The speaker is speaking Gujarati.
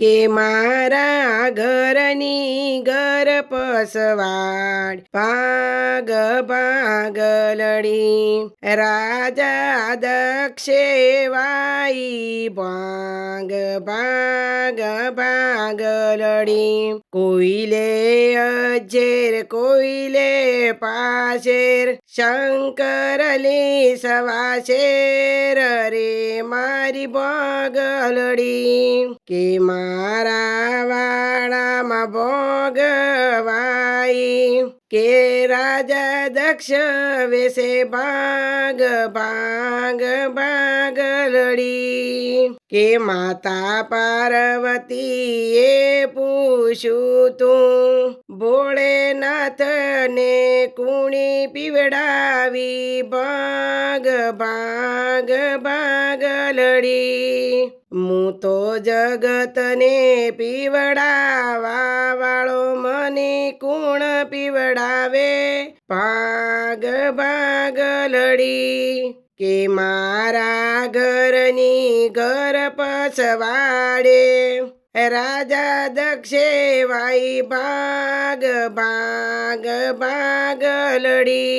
કે મારા ઘરની ઘર પસવાડ, ભાગ ભાગલડી રાજા દક્ષે વાઈ, ભાગ ભાગ ભાગલડી કોઈલે અજેર, કોઈલે પાશેર શંકરલે સવાશેર રે. મારી ભગલડી કે મારા વાડામાં ભોગવાઈ કે રાજા દક્ષ વેશે ભાગ ભાગ ભાગલડી કે માતા પાર્વતીએ પૂછ્યું તું? ભોળેનાથને કુણી પીવડાવી ભાગ ભાગ ભાગલડી હું તો જગતને પીવડાવા વાળો મને કુણ પીવડાવે? ભાગ ભાગલડી કે મારા ઘરની ઘર પછવાડે રાજા દક્ષે વાઈ ભાગ ભાગ ભાગલડી